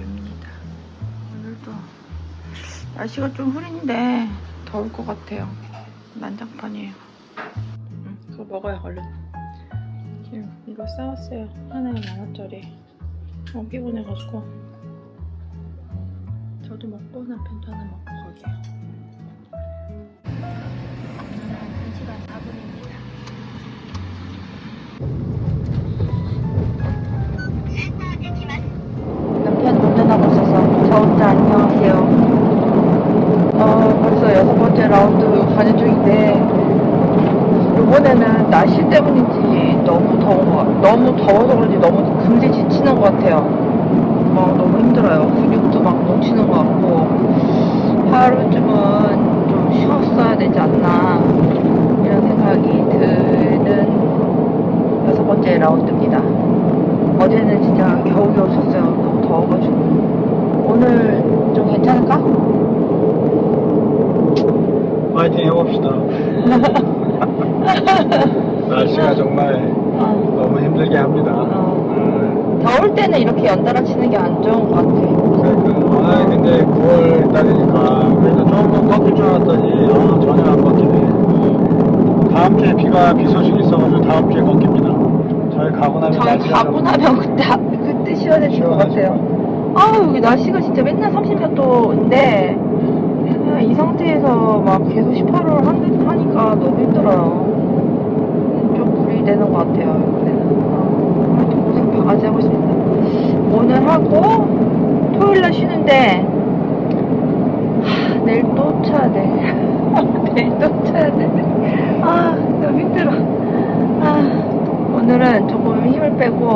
뷰입니다. 오늘도 날씨가 좀 흐린데 더울 것 같아요. 난장판이에요. 응, 그거 먹어요, 얼른. 지금 이거 싸왔어요. 하나에 만 원짜리. 너무 피곤해가지고. 저도 먹고 남편도 하나 먹고 가게요. 오늘은 1시간 4분입니다. 혼자 안녕하세요. 어, 벌써 여섯 번째 라운드 가는 중인데 이번에는 날씨 때문인지 너무 더운 거 너무 더워서 그런지 너무 금세 지치는 것 같아요. 어, 너무 힘들어요. 근육도 막 뭉치는 것 같고 하루쯤은 좀 쉬었어야 되지 않나 이런 생각이 드는 여섯 번째 라운드입니다. 어제는 진짜 겨우겨우 쳤어요. 너무 더워가지고. 오늘 좀 괜찮을까? 파이팅 해봅시다. 날씨가 정말 어, 너무 힘들게 합니다. 어. 더울 때는 이렇게 연달아 치는 게 안 좋은 것 같아. 그러니까, 아 근데 9월 달이니까 그래도 조금 꺾일 줄 알았더니 아, 전혀 안 꺾이네. 음. 다음 주에 비가 비 소식이 있어가지고 다음 주에 꺾입니다. 저희 가고 나면 저희 날씨가 가고 좀 나면 그때, 그때 시원해질 것 같아요. 아 여기 날씨가 진짜 맨날 30몇 도인데, 그냥 이 상태에서 막 계속 18월 하니까 너무 힘들어요. 좀 무리되는 것 같아요, 이번에는. 아, 고생 바가지 하고 있습니다. 오늘 하고, 토요일날 쉬는데, 하, 내일 또 쳐야 돼. 내일 또 쳐야 돼. 아, 너무 힘들어. 아, 오늘은 조금 힘을 빼고,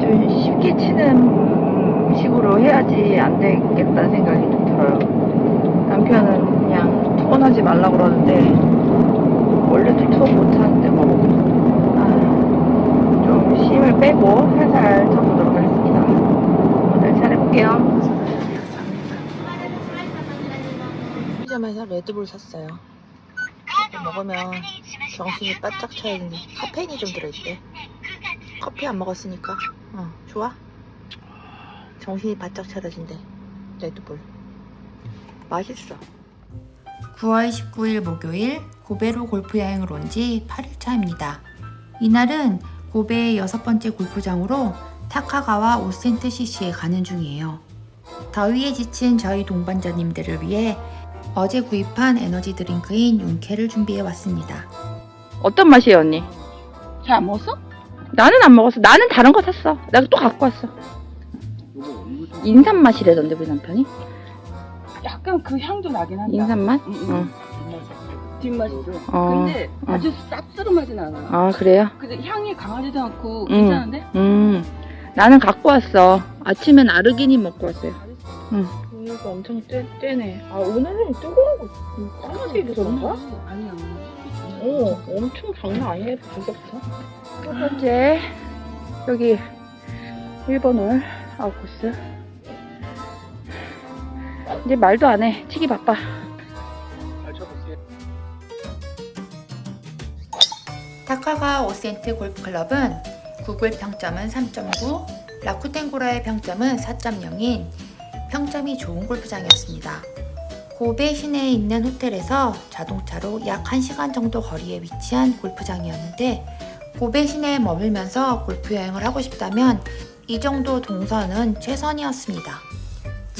좀 쉽게 치는 식으로 해야지 안 되겠다는 생각이 좀 들어요. 남편은 그냥 투혼하지 말라고 그러는데, 원래도 투혼 못 하는데 뭐, 아, 좀 힘을 빼고 살살 쳐보도록 하겠습니다. 오늘 잘해볼게요. 편의점에서 레드불 샀어요. 먹으면 정신이 바짝 차야 되는데 카페인이 좀 들어있대. 커피 안 먹었으니까 어 좋아? 정신이 바짝 차려진대. 레드불. 맛있어. 9월 19일 목요일 고베로 골프 여행을 온 지 8일차입니다. 이날은 고베의 여섯 번째 골프장으로 타카가와 오센트 CC에 가는 중이에요. 더위에 지친 저희 동반자님들을 위해 어제 구입한 에너지 드링크인 윤케를 준비해 왔습니다. 어떤 맛이에요 언니? 잘 안 먹었어? 나는 안 먹었어. 나는 다른 거 샀어. 내가 또 갖고 왔어. 인삼 맛이래던데 우리 남편이? 약간 그 향도 나긴 한다. 인삼 맛? 응, 응. 응. 뒷맛이죠. 어. 근데 아주 쌉싸름하진 않아. 아 그래요? 근데 향이 강하지도 않고 응. 괜찮은데? 음. 나는 갖고 왔어. 아침엔 아르기닌 먹고 왔어요. 응. 이거 엄청 쬐, 쬐네. 아 오늘은 뜨거운 거 입어서 그런가? 아니야. 어, 엄청 장난 아니네, 가격부터. 첫 번째, 여기 1번 홀 아웃코스. 이제 말도 안 해. 치기 바빠. 타카가 오센트 골프클럽은 구글 평점은 3.9, 라쿠텐고라의 평점은 4.0인 평점이 좋은 골프장이었습니다. 고베 시내에 있는 호텔에서 자동차로 약 1시간 정도 거리에 위치한 골프장이었는데 고베 시내에 머물면서 골프 여행을 하고 싶다면 이 정도 동선은 최선이었습니다.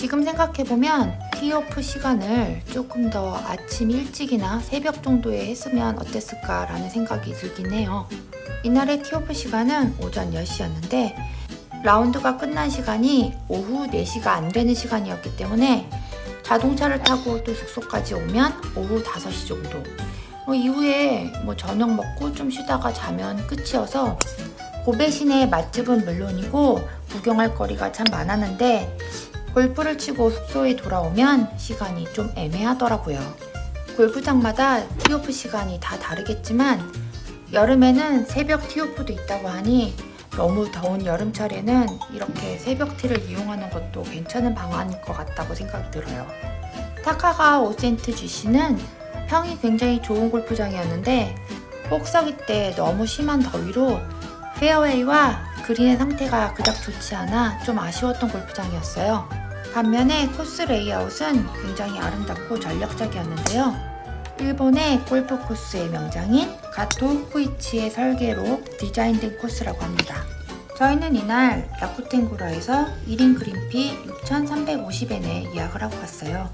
지금 생각해보면 티오프 시간을 조금 더 아침 일찍이나 새벽 정도에 했으면 어땠을까라는 생각이 들긴 해요. 이날의 티오프 시간은 오전 10시였는데 라운드가 끝난 시간이 오후 4시가 안 되는 시간이었기 때문에 자동차를 타고 또 숙소까지 오면 오후 5시 정도. 뭐 이후에 뭐 저녁 먹고 좀 쉬다가 자면 끝이어서 고베 시내의 맛집은 물론이고 구경할 거리가 참 많았는데 골프를 치고 숙소에 돌아오면 시간이 좀 애매하더라고요. 골프장마다 티오프 시간이 다 다르겠지만 여름에는 새벽 티오프도 있다고 하니 너무 더운 여름철에는 이렇게 새벽 티를 이용하는 것도 괜찮은 방안일 것 같다고 생각이 들어요. 타카가 오센트 GC는 평이 굉장히 좋은 골프장이었는데 폭삭이 때 너무 심한 더위로 페어웨이와 그린의 상태가 그닥 좋지 않아 좀 아쉬웠던 골프장이었어요. 반면에 코스 레이아웃은 굉장히 아름답고 전략적이었는데요. 일본의 골프 코스의 명장인 가토 후쿠이치의 설계로 디자인된 코스라고 합니다. 저희는 이날 라쿠텐구라에서 1인 그린피 6,350엔에 예약을 하고 갔어요.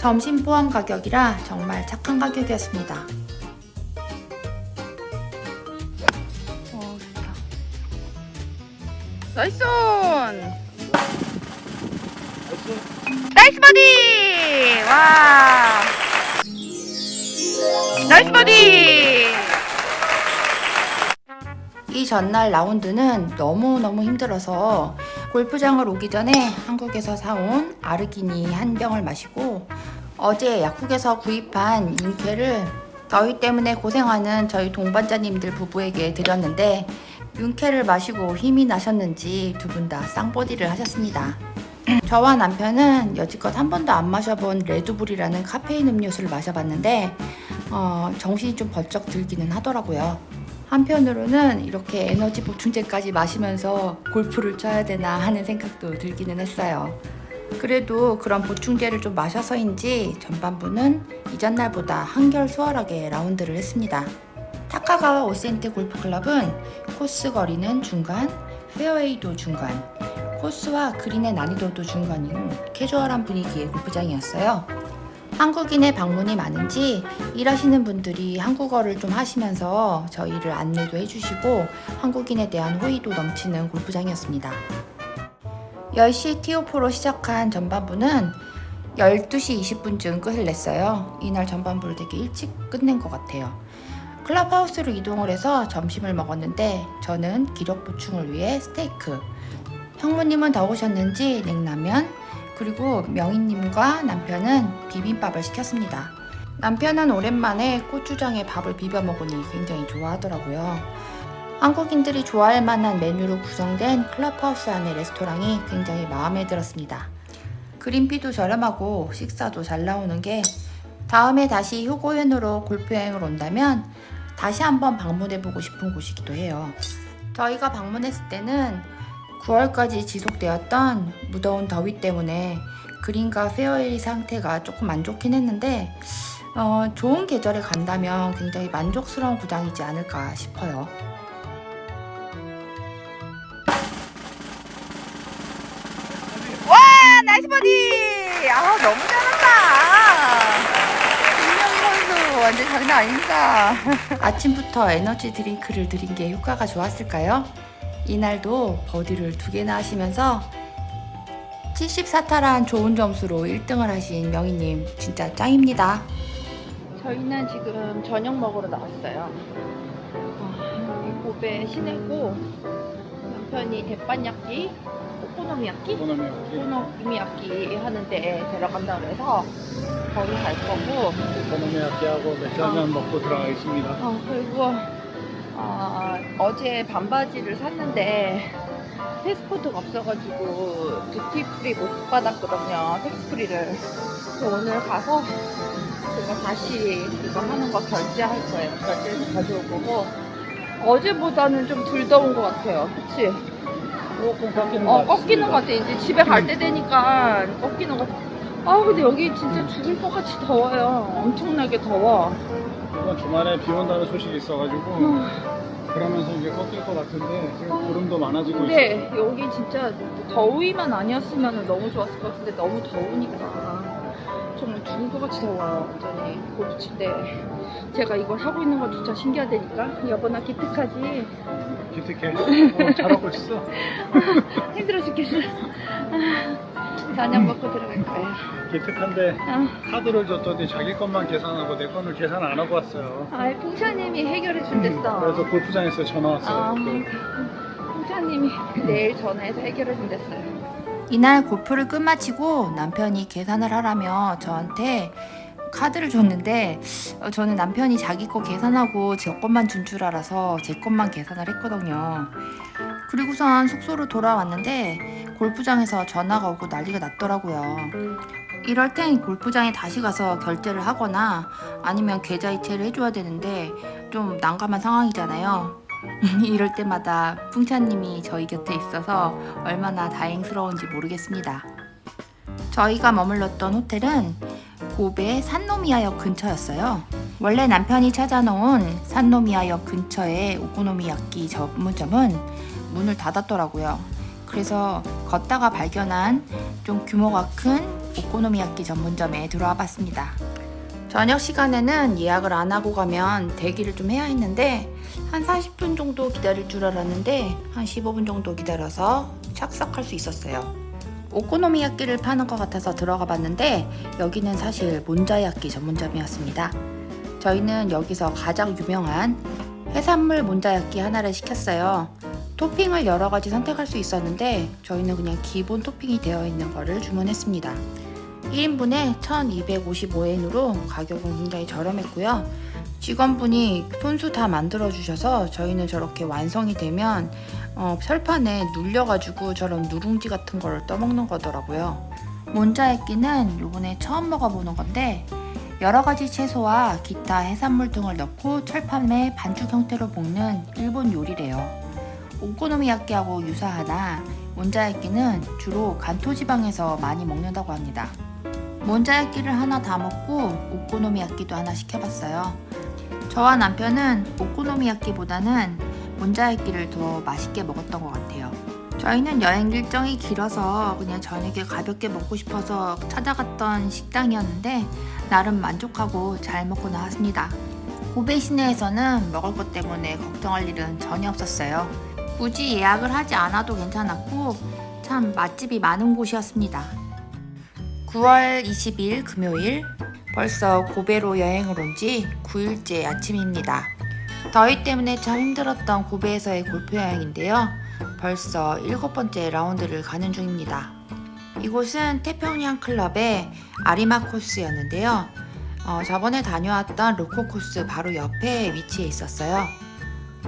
점심 포함 가격이라 정말 착한 가격이었습니다. 어, 좋다. 나이스 온! 나이스 버디! 와! 나이스 버디! 이 전날 라운드는 너무너무 힘들어서 골프장을 오기 전에 한국에서 사온 아르기니 한 병을 마시고 어제 약국에서 구입한 윤케를 더위 때문에 고생하는 저희 동반자님들 부부에게 드렸는데 윤케를 마시고 힘이 나셨는지 두 분 다 쌍보디를 하셨습니다. 저와 남편은 여지껏 한 번도 안 마셔본 레드불이라는 카페인 음료수를 마셔봤는데 어, 정신이 좀 벌쩍 들기는 하더라고요. 한편으로는 이렇게 에너지 보충제까지 마시면서 골프를 쳐야 되나 하는 생각도 들기는 했어요. 그래도 그런 보충제를 좀 마셔서인지 전반부는 이전 날보다 한결 수월하게 라운드를 했습니다. 타카가와 오센트 골프클럽은 코스 거리는 중간, 페어웨이도 중간, 코스와 그린의 난이도도 중간인 캐주얼한 분위기의 골프장이었어요. 한국인의 방문이 많은지 일하시는 분들이 한국어를 좀 하시면서 저희를 안내도 해주시고 한국인에 대한 호의도 넘치는 골프장이었습니다. 10시 티오프로 시작한 전반부는 12시 20분쯤 끝을 냈어요. 이날 전반부를 되게 일찍 끝낸 것 같아요. 클럽하우스로 이동을 해서 점심을 먹었는데 저는 기력 보충을 위해 스테이크, 형무님은 더우셨는지 냉라면, 그리고 명희님과 남편은 비빔밥을 시켰습니다. 남편은 오랜만에 고추장에 밥을 비벼 먹으니 굉장히 좋아하더라고요. 한국인들이 좋아할 만한 메뉴로 구성된 클럽하우스 안의 레스토랑이 굉장히 마음에 들었습니다. 그린피도 저렴하고 식사도 잘 나오는 게 다음에 다시 효고현으로 골프여행을 온다면 다시 한번 방문해보고 싶은 곳이기도 해요. 저희가 방문했을 때는 9월까지 지속되었던 무더운 더위 때문에 그린과 페어웨이 상태가 조금 안 좋긴 했는데 어, 좋은 계절에 간다면 굉장히 만족스러운 구장이지 않을까 싶어요. 와! 나이스 버디! 아, 너무 잘한다! 선수 완전 장난 아닙니다. 아침부터 에너지 드링크를 드린 게 효과가 좋았을까요? 이날도 버디를 두 개나 하시면서 74타란 좋은 점수로 1등을 하신 명희님 진짜 짱입니다. 저희는 지금 저녁 먹으러 나왔어요. 아, 여기 고베 시내고 남편이 대판야끼, 오코노미야끼, 오코노미야끼 하는데 데려간다 그래서 거기 갈 거고 에코노미야끼하고 맥주 한잔 먹고 들어가겠습니다. 어, 그리고 아, 어제 반바지를 샀는데 패스포트가 없어가지고 듀티프리 못 받았거든요. 텍스프리를. 그래서 오늘 가서 제가 다시 이거 하는 거 결제할 거예요. 결제해서 가져올 거고 어제보다는 좀 덜 더운 것 같아요. 그치? 조금 꺾이는 어, 꺾이는 것 같아. 이제 집에 갈 때 되니까 꺾이는 것 같아. 아, 근데 여기 진짜 죽을 것 같이 더워요. 엄청나게 더워. 이번 주말에 비 온다는 소식이 있어가지고 음. 그러면서 이제 꺾일 것 같은데 지금 구름도 많아지고 근데 있어요. 여기 진짜 더위만 아니었으면 너무 좋았을 것 같은데 너무 더우니까 정말 죽을 것 같이 더워요 완전히 골프치인데 제가 이걸 하고 있는 것조차 신기하다니까 여보나 기특하지 기특해. 어, 잘하고 있어. 힘들어 죽겠어 저녁 먹고 들어갈 거예요. 기특한데 아, 카드를 줬더니 자기 것만 계산하고 내 거는 계산 안 하고 왔어요. 아 풍차님이 해결해 준댔어 그래서 골프장에서 전화 왔어요. 아, 그 풍차님이 내일 전화해서 해결해 준댔어요. 이날 골프를 끝마치고 남편이 계산을 하라며 저한테 카드를 줬는데 어, 저는 남편이 자기 거 계산하고 제 것만 준 줄 알아서 제 것만 계산을 했거든요. 그리고선 숙소로 돌아왔는데 골프장에서 전화가 오고 난리가 났더라고요. 이럴 땐 골프장에 다시 가서 결제를 하거나 아니면 계좌 이체를 해줘야 되는데 좀 난감한 상황이잖아요. 이럴 때마다 풍차님이 저희 곁에 있어서 얼마나 다행스러운지 모르겠습니다. 저희가 머물렀던 호텔은 고베 산노미아역 근처였어요. 원래 남편이 찾아놓은 산노미아역 근처의 오코노미야끼 전문점은 문을 닫았더라고요. 그래서 걷다가 발견한 좀 규모가 큰 오코노미야끼 전문점에 들어와 봤습니다. 저녁 시간에는 예약을 안 하고 가면 대기를 좀 해야 했는데 한 40분 정도 기다릴 줄 알았는데 한 15분 정도 기다려서 착석할 수 있었어요. 오코노미야끼를 파는 것 같아서 들어가 봤는데 여기는 사실 몬자야끼 전문점이었습니다. 저희는 여기서 가장 유명한 해산물 몬자야끼 하나를 시켰어요. 토핑을 여러 가지 선택할 수 있었는데 저희는 그냥 기본 토핑이 되어 있는 거를 주문했습니다. 1인분에 1255엔으로 가격은 굉장히 저렴했고요. 직원분이 손수 다 만들어 주셔서 저희는 저렇게 완성이 되면 어, 철판에 눌려가지고 저런 누룽지 같은 거를 떠먹는 거더라고요. 몬자에끼는 요번에 처음 먹어보는 건데 여러 가지 채소와 기타 해산물 등을 넣고 철판에 반죽 형태로 볶는 일본 요리래요. 오코노미야끼하고 유사하나 몬자야끼는 주로 간토 지방에서 많이 먹는다고 합니다. 몬자야끼를 하나 다 먹고 오코노미야끼도 하나 시켜봤어요. 저와 남편은 오코노미야끼보다는 몬자야끼를 더 맛있게 먹었던 것 같아요. 저희는 여행 일정이 길어서 그냥 저녁에 가볍게 먹고 싶어서 찾아갔던 식당이었는데 나름 만족하고 잘 먹고 나왔습니다. 고베 시내에서는 먹을 것 때문에 걱정할 일은 전혀 없었어요. 굳이 예약을 하지 않아도 괜찮았고 참 맛집이 많은 곳이었습니다. 9월 20일 금요일 벌써 고베로 여행을 온 지 9일째 아침입니다. 더위 때문에 참 힘들었던 고베에서의 골프 여행인데요. 벌써 일곱 번째 라운드를 가는 중입니다. 이곳은 태평양 클럽의 아리마 코스였는데요. 어, 저번에 다녀왔던 로코 코스 바로 옆에 위치해 있었어요.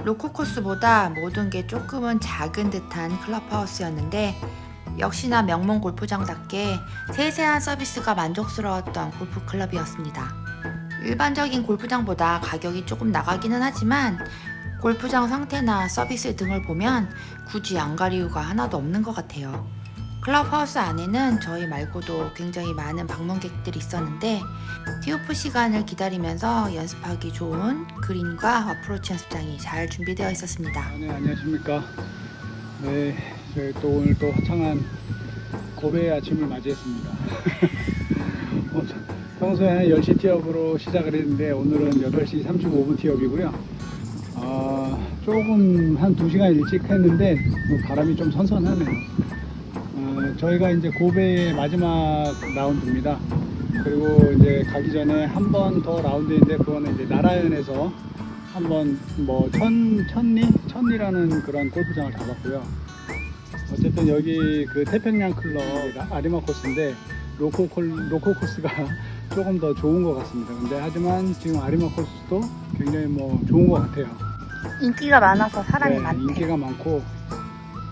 로코 코스보다 모든 게 조금은 작은 듯한 클럽하우스였는데 역시나 명문 골프장답게 세세한 서비스가 만족스러웠던 골프 클럽이었습니다. 일반적인 골프장보다 가격이 조금 나가기는 하지만 골프장 상태나 서비스 등을 보면 굳이 안 갈 이유가 하나도 없는 것 같아요. 클럽하우스 안에는 저희 말고도 굉장히 많은 방문객들이 있었는데 티오프 시간을 기다리면서 연습하기 좋은 그린과 어프로치 연습장이 잘 준비되어 있었습니다. 네, 안녕하십니까. 네, 저희 또 오늘 또 화창한 고베의 아침을 맞이했습니다. 어, 저- 평소에 한 10시 티업으로 시작을 했는데 오늘은 8시 35분 티업이고요. 아, 조금 한 2시간 일찍 했는데 뭐 바람이 좀 선선하네요. 어, 저희가 이제 고베의 마지막 라운드입니다. 그리고 이제 가기 전에 한 번 더 라운드인데 그거는 이제 나라연에서 한번 뭐 천, 천리? 천리라는 그런 골프장을 잡았고요. 어쨌든 여기 그 태평양 클럽 아리마 코스인데 로코, 콜, 로코 코스가 조금 더 좋은 것 같습니다. 근데 하지만 지금 아리마 코스도 굉장히 뭐 좋은 것 같아요. 인기가 많아서 사람이 네, 많대. 인기가 많고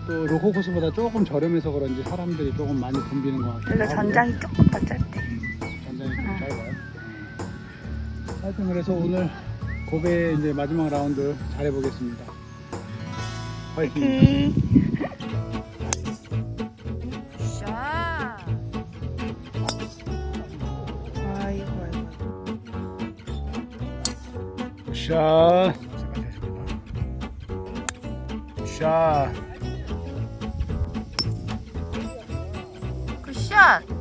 또 로코 코스보다 조금 저렴해서 그런지 사람들이 조금 많이 붐비는 것 같아요. 그래서 전장이 조금 더 짧대. 전장이 좀 응. 짧아요. 하여튼 그래서 오늘 고베 이제 마지막 라운드 잘해보겠습니다. 화이팅! 음. 샤. 샷! 샷! 굿샷.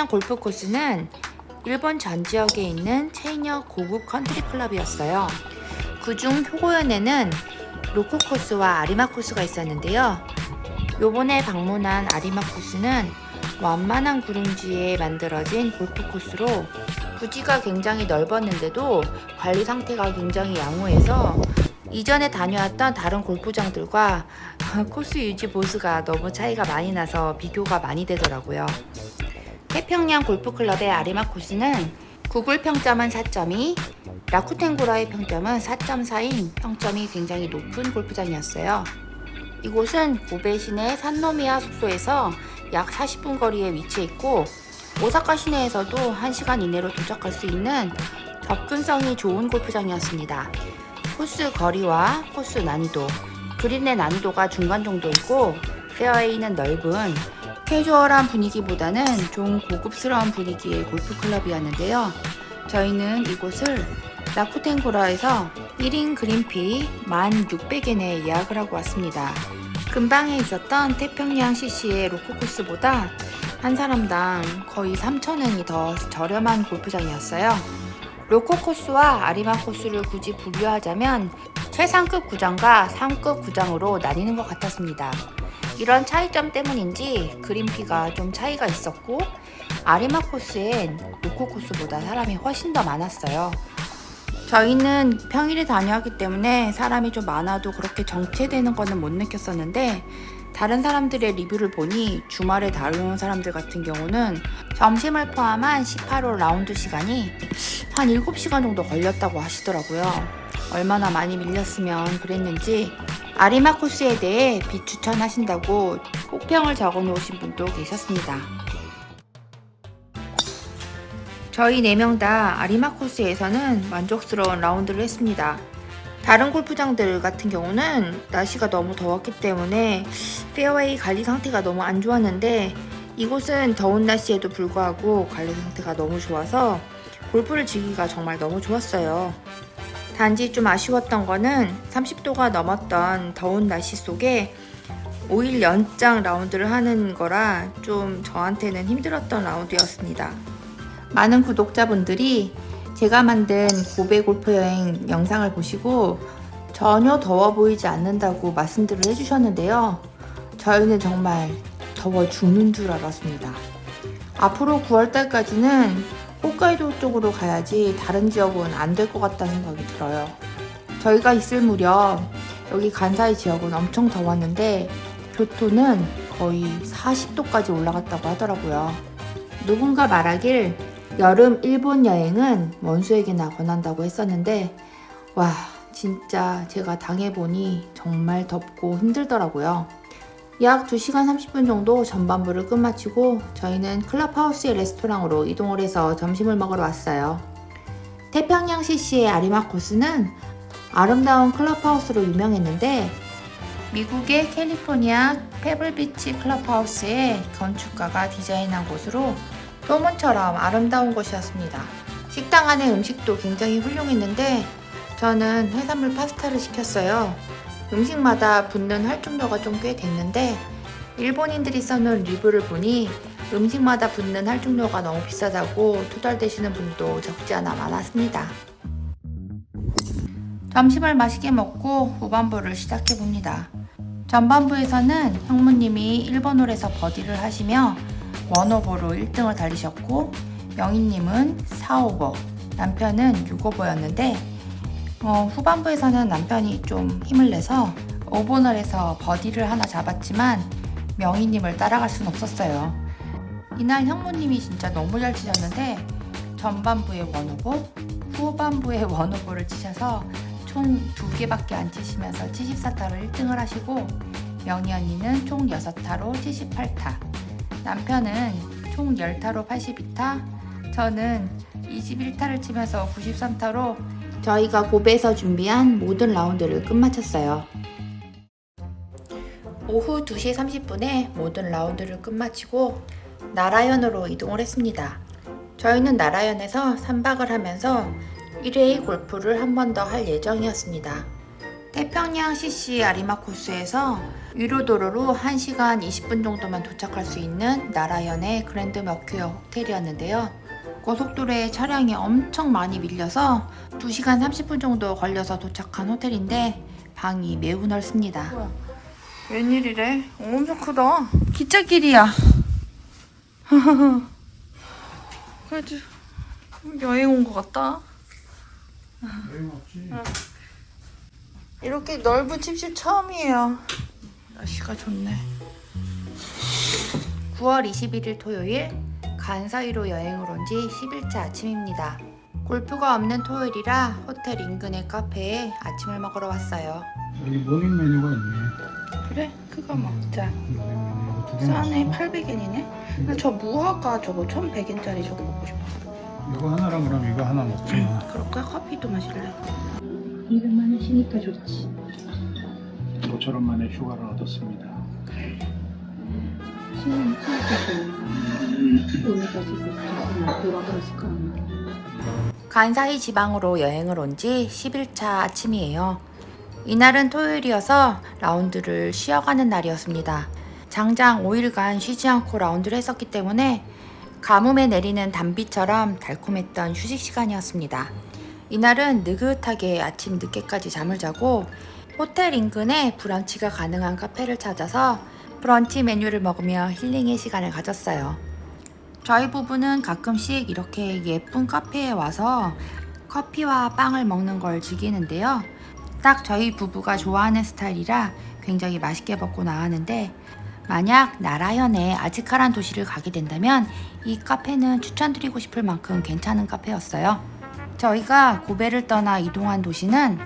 태평양 골프 코스는 일본 전 지역에 있는 체인역 고급 컨트리 클럽이었어요. 그중 효고현에는 로코 코스와 아리마 코스가 있었는데요. 요번에 방문한 아리마 코스는 완만한 구릉지에 만들어진 골프 코스로 부지가 굉장히 넓었는데도 관리 상태가 굉장히 양호해서 이전에 다녀왔던 다른 골프장들과 코스 유지 보수가 너무 차이가 많이 나서 비교가 많이 되더라고요. 태평양 골프클럽의 아리마 코스는 구글 평점은 4.2, 라쿠텐고라의 평점은 4.4인 평점이 굉장히 높은 골프장이었어요. 이곳은 고베 시내 산노미야 숙소에서 약 40분 거리에 위치해 있고 오사카 시내에서도 1시간 이내로 도착할 수 있는 접근성이 좋은 골프장이었습니다. 코스 거리와 코스 난이도, 그린의 난이도가 중간 정도이고 페어웨이는 넓은 캐주얼한 분위기보다는 좀 고급스러운 분위기의 골프클럽이었는데요. 저희는 이곳을 라쿠텐고라에서 1인 그린피 1,600엔에 예약을 하고 왔습니다. 근방에 있었던 태평양 CC의 로코 코스보다 한 사람당 거의 3,000엔이 더 저렴한 골프장이었어요. 로코 코스와 아리마 코스를 굳이 분류하자면 최상급 구장과 상급 구장으로 나뉘는 것 같았습니다. 이런 차이점 때문인지 그린피가 좀 차이가 있었고 아리마 코스엔 로코 코스보다 사람이 훨씬 더 많았어요. 저희는 평일에 다녀왔기 때문에 사람이 좀 많아도 그렇게 정체되는 거는 못 느꼈었는데 다른 사람들의 리뷰를 보니 주말에 다녀온 사람들 같은 경우는 점심을 포함한 18홀 라운드 시간이 한 7시간 정도 걸렸다고 하시더라고요. 얼마나 많이 밀렸으면 그랬는지 아리마 코스에 대해 비추천하신다고 혹평을 적어 놓으신 분도 계셨습니다. 저희 4명 다 아리마 코스에서는 만족스러운 라운드를 했습니다. 다른 골프장들 같은 경우는 날씨가 너무 더웠기 때문에 페어웨이 관리 상태가 너무 안 좋았는데 이곳은 더운 날씨에도 불구하고 관리 상태가 너무 좋아서 골프를 즐기기가 정말 너무 좋았어요. 단지 좀 아쉬웠던 거는 30도가 넘었던 더운 날씨 속에 5일 연장 라운드를 하는 거라 좀 저한테는 힘들었던 라운드였습니다. 많은 구독자분들이 제가 만든 고베 골프 여행 영상을 보시고 전혀 더워 보이지 않는다고 말씀들을 해주셨는데요. 저희는 정말 더워 죽는 줄 알았습니다. 앞으로 9월달까지는 홋카이도 쪽으로 가야지 다른 지역은 안 될 것 같다는 생각이 들어요. 저희가 있을 무렵 여기 간사이 지역은 엄청 더웠는데 교토는 거의 40도까지 올라갔다고 하더라고요. 누군가 말하길 여름 일본 여행은 원수에게나 권한다고 했었는데 와 진짜 제가 당해보니 정말 덥고 힘들더라고요. 약 2시간 30분 정도 전반부를 끝마치고 저희는 클럽하우스의 레스토랑으로 이동을 해서 점심을 먹으러 왔어요. 태평양 CC의 아리마 코스는 아름다운 클럽하우스로 유명했는데 미국의 캘리포니아 페블비치 클럽하우스의 건축가가 디자인한 곳으로 소문처럼 아름다운 곳이었습니다. 식당 안의 음식도 굉장히 훌륭했는데 저는 해산물 파스타를 시켰어요. 음식마다 붙는 활중료가 좀 꽤 됐는데 일본인들이 써놓은 리뷰를 보니 음식마다 붙는 활중료가 너무 비싸다고 투덜대시는 분도 적지 않아 많았습니다. 점심을 맛있게 먹고 후반부를 시작해 봅니다. 전반부에서는 형무님이 1번 홀에서 버디를 하시며 원오버로 1등을 달리셨고 명희님은 4오버, 남편은 6오버였는데 어, 후반부에서는 남편이 좀 힘을 내서 5번홀에서 버디를 하나 잡았지만 명희님을 따라갈 순 없었어요. 이날 형무님이 진짜 너무 잘 치셨는데 전반부에 원오버, 후반부에 원오버를 치셔서 총 2개밖에 안 치시면서 74타로 1등을 하시고 명희 언니는 총 6타로 78타 남편은 총 10타로 82타 저는 21타를 치면서 93타로 저희가 고베에서 준비한 모든 라운드를 끝마쳤어요. 오후 2시 30분에 모든 라운드를 끝마치고 나라현으로 이동을 했습니다. 저희는 나라현에서 3박을 하면서 1회의 골프를 한 번 더 할 예정이었습니다. 태평양 CC 아리마 코스에서 유료도로로 1시간 20분 정도만 도착할 수 있는 나라현의 그랜드 머큐어 호텔이었는데요. 고속도로에 차량이 엄청 많이 밀려서 2시간 30분 정도 걸려서 도착한 호텔인데 방이 매우 넓습니다. 웬일이래? 엄청 크다. 기차길이야. 그래도 여행 온 것 같다. 여행 없지. 이렇게 넓은 침실 처음이에요. 날씨가 좋네. 9월 21일 토요일 간사이로 여행을 온 지 10일차 아침입니다. 골프가 없는 토요일이라 호텔 인근의 카페에 아침을 먹으러 왔어요. 여기 모닝 메뉴가 있네. 그래? 그거 먹자. 모닝 메뉴 이거 두 개. 싸네 800엔이네. 나저 무화과 저거 1100엔짜리 저거 먹고 싶어. 이거 하나랑 그럼 이거 하나 먹자. 그럴까? 커피도 마실래? 이름만 쉬니까 좋지. 5천 원 만에 휴가를 얻었습니다. 간사이 지방으로 여행을 온 지 10일차 아침이에요. 이날은 토요일이어서 라운드를 쉬어가는 날이었습니다. 장장 5일간 쉬지 않고 라운드를 했었기 때문에 가뭄에 내리는 단비처럼 달콤했던 휴식 시간이었습니다. 이날은 느긋하게 아침 늦게까지 잠을 자고 호텔 인근에 브런치가 가능한 카페를 찾아서 브런치 메뉴를 먹으며 힐링의 시간을 가졌어요. 저희 부부는 가끔씩 이렇게 예쁜 카페에 와서 커피와 빵을 먹는 걸 즐기는데요. 딱 저희 부부가 좋아하는 스타일이라 굉장히 맛있게 먹고 나왔는데 만약 나라현의 아즈카란 도시를 가게 된다면 이 카페는 추천드리고 싶을 만큼 괜찮은 카페였어요. 저희가 고베를 떠나 이동한 도시는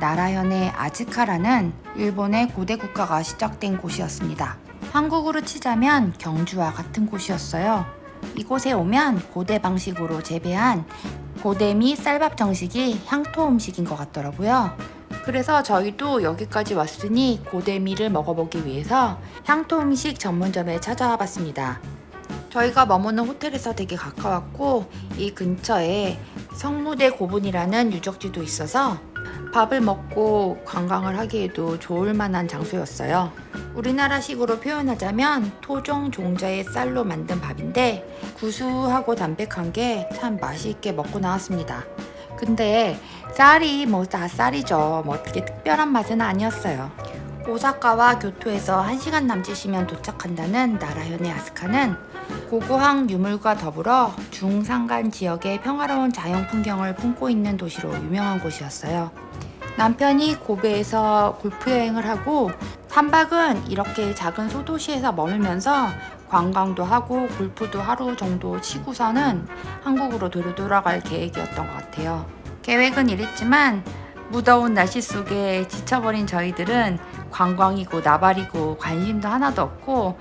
나라현의 아즈카라는 일본의 고대 국가가 시작된 곳이었습니다. 한국으로 치자면 경주와 같은 곳이었어요. 이곳에 오면 고대 방식으로 재배한 고대 미 쌀밥 정식이 향토 음식인 것 같더라고요. 그래서 저희도 여기까지 왔으니 고대미를 먹어보기 위해서 향토 음식 전문점에 찾아와 봤습니다. 저희가 머무는 호텔에서 되게 가까웠고 이 근처에 성무대 고분이라는 유적지도 있어서 밥을 먹고 관광을 하기에도 좋을 만한 장소였어요. 우리나라식으로 표현하자면 토종 종자의 쌀로 만든 밥인데 구수하고 담백한 게 참 맛있게 먹고 나왔습니다. 근데 쌀이 뭐 다 쌀이죠. 뭐 어떻게 특별한 맛은 아니었어요. 오사카와 교토에서 1시간 남짓이면 도착한다는 나라현의 아스카는 고고항 유물과 더불어 중산간 지역의 평화로운 자연 풍경을 품고 있는 도시로 유명한 곳이었어요. 남편이 고베에서 골프 여행을 하고 3박은 이렇게 작은 소도시에서 머물면서 관광도 하고 골프도 하루 정도 치고서는 한국으로 도로 돌아갈 계획이었던 것 같아요. 계획은 이랬지만 무더운 날씨 속에 지쳐버린 저희들은 관광이고 나발이고 관심도 하나도 없고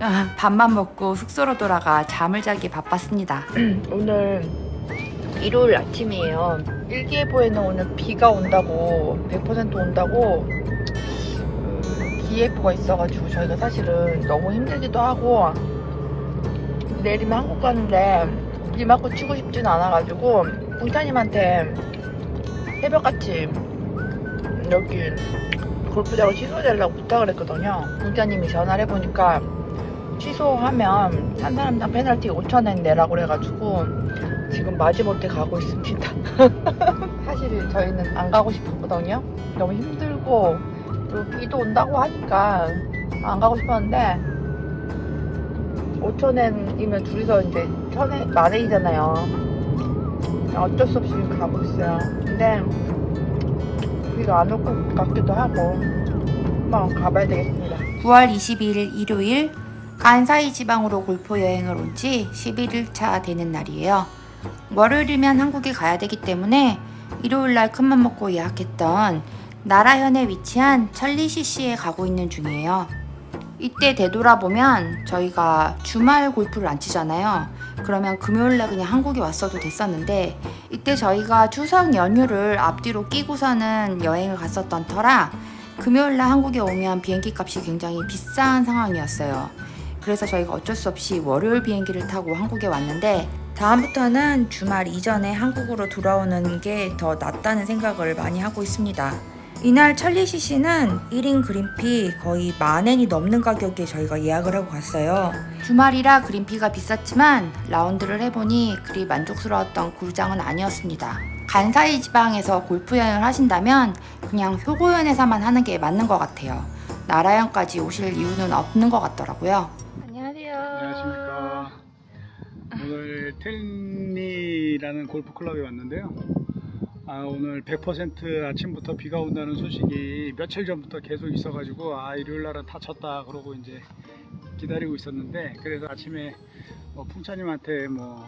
아, 밥만 먹고 숙소로 돌아가 잠을 자기 바빴습니다. 오늘 일요일 아침이에요. 일기예보에는 오늘 비가 온다고 100% 온다고 음, 기예보가 있어가지고 저희가 사실은 너무 힘들기도 하고 내일이면 한국 가는데 비 맞고 치고 싶진 않아가지고 공타님한테 새벽같이 여기 골프장을 취소해달라고 부탁을 했거든요. 공타님이 전화를 해보니까 취소하면 한 사람당 페널티 5천엔 내라고 그래가지고 지금 마지못해 가고 있습니다. 사실 저희는 안 가고 싶었거든요. 너무 힘들고 그리고 비도 온다고 하니까 안 가고 싶었는데 5천엔이면 둘이서 이제 천엔 만엔이잖아요. 어쩔 수 없이 가고 있어요. 근데 비가 안 올 것 같기도 하고 한번 가봐야 되겠습니다. 9월 22일 일요일 간사이 지방으로 골프 여행을 온 지 11일 차 되는 날이에요. 월요일이면 한국에 가야 되기 때문에 일요일 날 큰맘 먹고 예약했던 나라현에 위치한 천리CC에 가고 있는 중이에요. 이때 되돌아보면 저희가 주말 골프를 안 치잖아요. 그러면 금요일 날 그냥 한국에 왔어도 됐었는데 이때 저희가 추석 연휴를 앞뒤로 끼고서는 여행을 갔었던 터라 금요일 날 한국에 오면 비행기 값이 굉장히 비싼 상황이었어요. 그래서 저희가 어쩔 수 없이 월요일 비행기를 타고 한국에 왔는데 다음부터는 주말 이전에 한국으로 돌아오는 게 더 낫다는 생각을 많이 하고 있습니다. 이날 찰리시 씨는 1인 그린피 거의 만엔이 넘는 가격에 저희가 예약을 하고 갔어요. 주말이라 그린피가 비쌌지만 라운드를 해보니 그리 만족스러웠던 구장은 아니었습니다. 간사이 지방에서 골프 여행을 하신다면 그냥 효고연에서만 하는 게 맞는 것 같아요. 나라현까지 오실 이유는 없는 것 같더라고요. 텔니 다니라는 골프 클럽에 왔는데요. 아, 오늘 100% 아침부터 비가 온다는 소식이 며칠 전부터 계속 있어가지고 아 일요일 날은 다 쳤다 그러고 이제 기다리고 있었는데 그래서 아침에 뭐 풍차님한테 뭐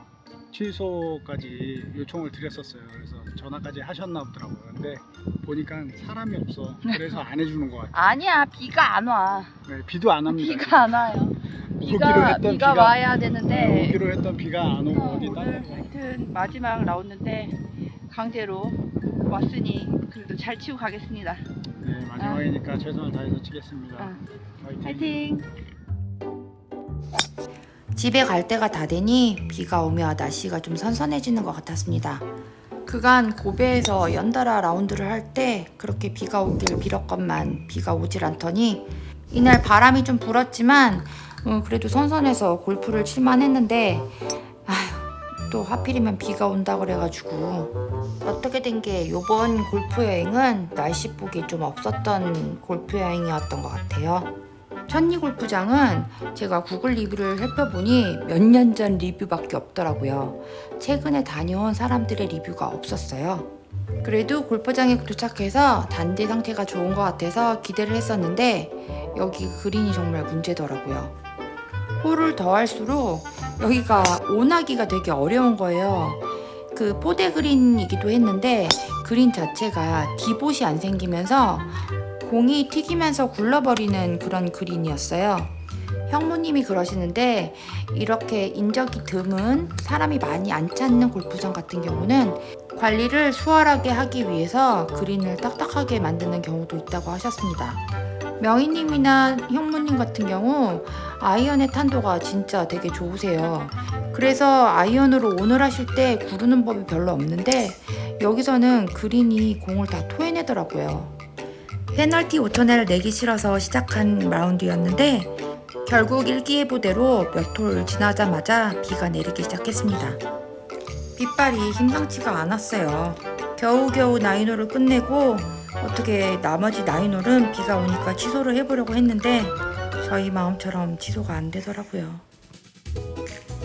취소까지 요청을 드렸었어요. 그래서 전화까지 하셨나 보더라고요. 근데 보니까 사람이 없어. 그래서 안 해주는 것 같아요. 아니야 비가 안 와. 네, 비도 안 합니다. 비가 안 와요. 비가 비가 와야 네, 되는데 오기로 했던 비가 안 오고 어, 어디 오늘 따로 하여튼 마지막 라운드인데 강제로 왔으니 그래도 잘 치고 가겠습니다. 네, 마지막이니까 최선을 다해서 치겠습니다. 어. 화이팅. 파이팅. 집에 갈 때가 다 되니 비가 오며 날씨가 좀 선선해지는 것 같았습니다. 그간 고베에서 연달아 라운드를 할 때 그렇게 비가 오길 빌었건만 비가 오질 않더니 이날 바람이 좀 불었지만 어, 그래도 선선해서 골프를 칠만 했는데 아휴 또 하필이면 비가 온다 그래가지고 어떻게 된 게 요번 골프 여행은 날씨 복이 좀 없었던 골프 여행이었던 것 같아요. 천리 골프장은 제가 구글 리뷰를 살펴보니 몇 년 전 리뷰밖에 없더라고요. 최근에 다녀온 사람들의 리뷰가 없었어요. 그래도 골프장에 도착해서 단지 상태가 좋은 것 같아서 기대를 했었는데 여기 그린이 정말 문제더라고요. 홀을 더 할수록 여기가 온하기가 되게 어려운 거예요. 그 포대 그린이기도 했는데 그린 자체가 디봇이 안 생기면서 공이 튀기면서 굴러버리는 그런 그린이었어요. 형무님이 그러시는데 이렇게 인적이 드문 사람이 많이 안 찾는 골프장 같은 경우는 관리를 수월하게 하기 위해서 그린을 딱딱하게 만드는 경우도 있다고 하셨습니다. 명희님이나 형무님 같은 경우 아이언의 탄도가 진짜 되게 좋으세요. 그래서 아이언으로 온을 하실 때 구르는 법이 별로 없는데 여기서는 그린이 공을 다 토해내더라고요. 페널티 5천원을 내기 싫어서 시작한 라운드였는데 결국 일기예보대로 몇 홀 지나자마자 비가 내리기 시작했습니다. 빗발이 심상치가 않았어요. 겨우겨우 나인홀을 끝내고 어떻게 나머지 나인홀은 비가 오니까 취소를 해보려고 했는데 저희 마음처럼 취소가 안 되더라고요.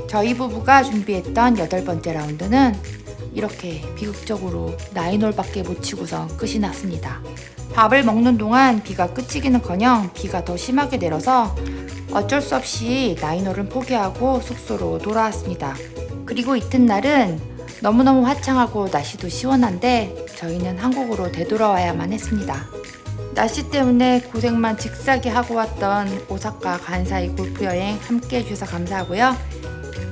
저희 부부가 준비했던 여덟 번째 라운드는 이렇게 비극적으로 나인홀밖에 못 치고서 끝이 났습니다. 밥을 먹는 동안 비가 그치기는커녕 비가 더 심하게 내려서 어쩔 수 없이 나인홀은 포기하고 숙소로 돌아왔습니다. 그리고 이튿날은 너무너무 화창하고 날씨도 시원한데 저희는 한국으로 되돌아와야만 했습니다. 날씨 때문에 고생만 직사게 하고 왔던 오사카 간사이 골프 여행 함께 해주셔서 감사하고요.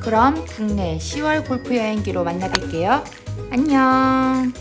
그럼 국내 10월 골프 여행기로 만나 뵐게요. 안녕.